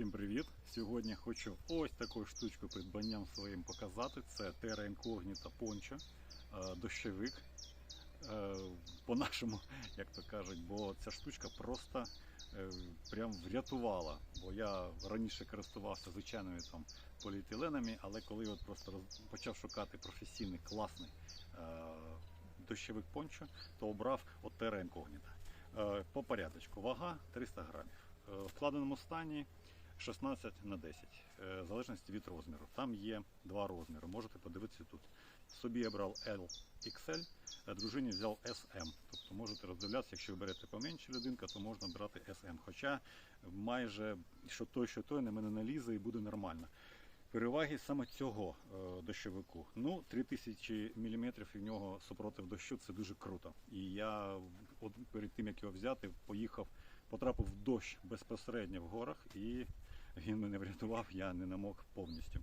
Всім привіт! Сьогодні хочу ось таку штучку придбанням своїм показати. Це Terra Incognita Poncho, е, дощовик. Е, По-нашому, як то кажуть, бо ця штучка просто е, прям врятувала. Бо я раніше користувався звичайними там поліетиленами, але коли от просто почав шукати професійний класний дощовик пончо, то обрав от Terra Incognita. По порядочку. Вага 300 грамів. В складеному стані 16 на 10, е, в залежності від розміру. Там є два розміри, можете подивитися тут. Собі я брав LXL, а дружині взяв SM. Тобто можете роздивлятися, якщо ви берете поменше людинка, то можна брати SM. Хоча майже що той, що той на мене налізе і буде нормально. Переваги саме цього е, дощовику. Ну, 3000 мм і в нього супротив дощу це дуже круто. І я от перед тим як його взяти, поїхав, потрапив в дощ безпосередньо в горах, і він мене врятував, я не намок повністю.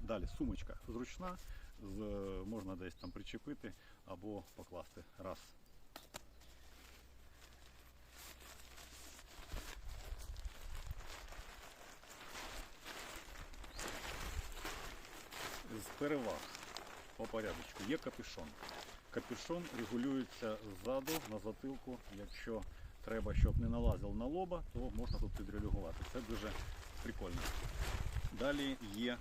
Далі сумочка зручна, з, можна десь там причепити або покласти. Раз. З переваг по порядочку є капюшон. Капюшон регулюється ззаду на затилку. Якщо треба, щоб не налазив на лоба, то можна тут підрегулювати. Це дуже прикольно. Далі є е,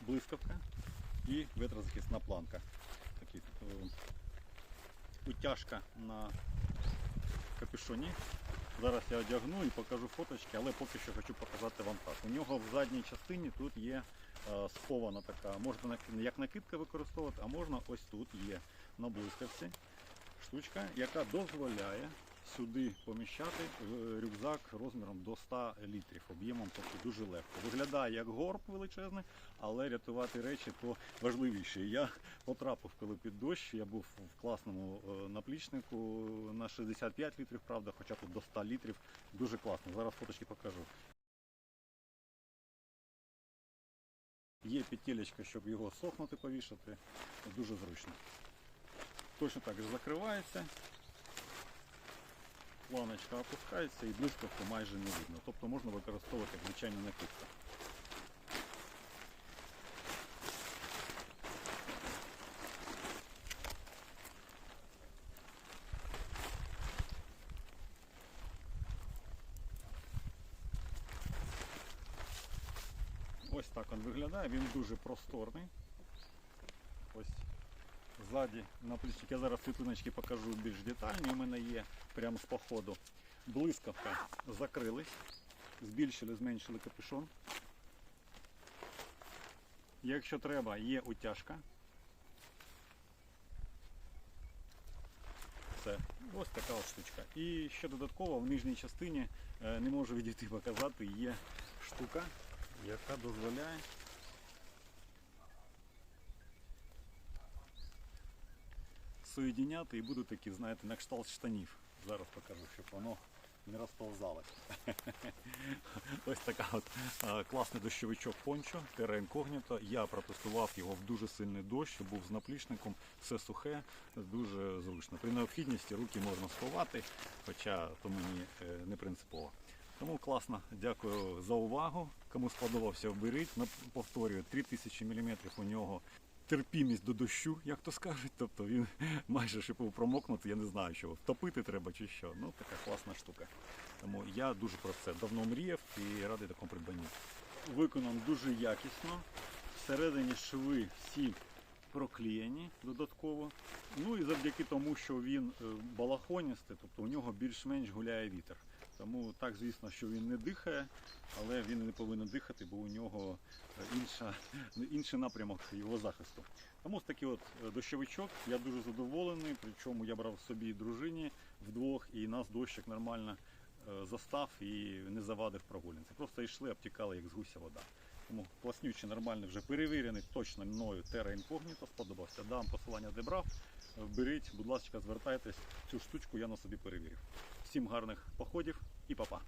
блискавка і вітрозахисна планка. Такі, е, утяжка на капюшоні. Зараз я одягну і покажу фоточки, але поки що хочу показати вам так. У нього в задній частині тут є е, схована така, можна як накидка використовувати, а можна ось тут є на блискавці штучка, яка дозволяє сюди поміщати е, рюкзак розміром до 100 літрів, об'ємом тобто дуже легко. Виглядає як горб величезний, але рятувати речі то важливіше. Я потрапив коли під дощ, я був в класному е, наплічнику на 65 літрів, правда, хоча тут до 100 літрів. Дуже класно. Зараз фоточки покажу. Є петелечка, щоб його сохнути, повішати. Дуже зручно. Точно так же закривається. Планочка опускається і блискавку майже не видно. Тобто можна використовувати як звичайну накидку. Ось так він виглядає, він дуже просторний. Ось ззаді на плечик. Я зараз світлиночки покажу більш детальні. У мене є прямо з походу. Блискавка закрились, збільшили, зменшили капюшон. Якщо треба, є утяжка. Це ось така от штучка. І ще додатково в нижній частині е, не можу відійти показати, є штука, яка дозволяє соєдиняти і будуть такі, знаєте, на кшталт штанів. Зараз покажу, щоб воно не розповзалось. Ось така от класний дощовичок пончо, Terra Incognito. Я протестував його в дуже сильний дощ, був з наплічником, все сухе, дуже зручно. При необхідності руки можна сховати, хоча то мені е, не принципово. Тому класно, дякую за увагу. Кому сподобався, оберіть. Нап- Повторюю, 3000 мм у нього терпімість до дощу, як то скажуть. Тобто він майже щоб промокнути, я не знаю, що втопити треба чи що. Ну така класна штука. Тому я дуже про це давно мріяв і радий такому придбанню. Виконан дуже якісно. Всередині шви всі проклеєні додатково. Ну і завдяки тому, що він е, балахоністий, тобто у нього більш-менш гуляє вітер. Тому так, звісно, що він не дихає, але він не повинен дихати, бо у нього е, інша, інший напрямок його захисту. Тому ось такий от е, дощовичок, я дуже задоволений, причому я брав собі дружині вдвох, і нас дощик нормально е, застав і не завадив прогулянці. Просто йшли, обтікали, як з гуся вода. Тому класнючий, нормальний, вже перевірений точно мною Terra Incognito, сподобався. Дам посилання, де брав. Беріть, будь ласка, звертайтесь. Цю штучку я на собі перевірив. Всім гарних походів і па-па.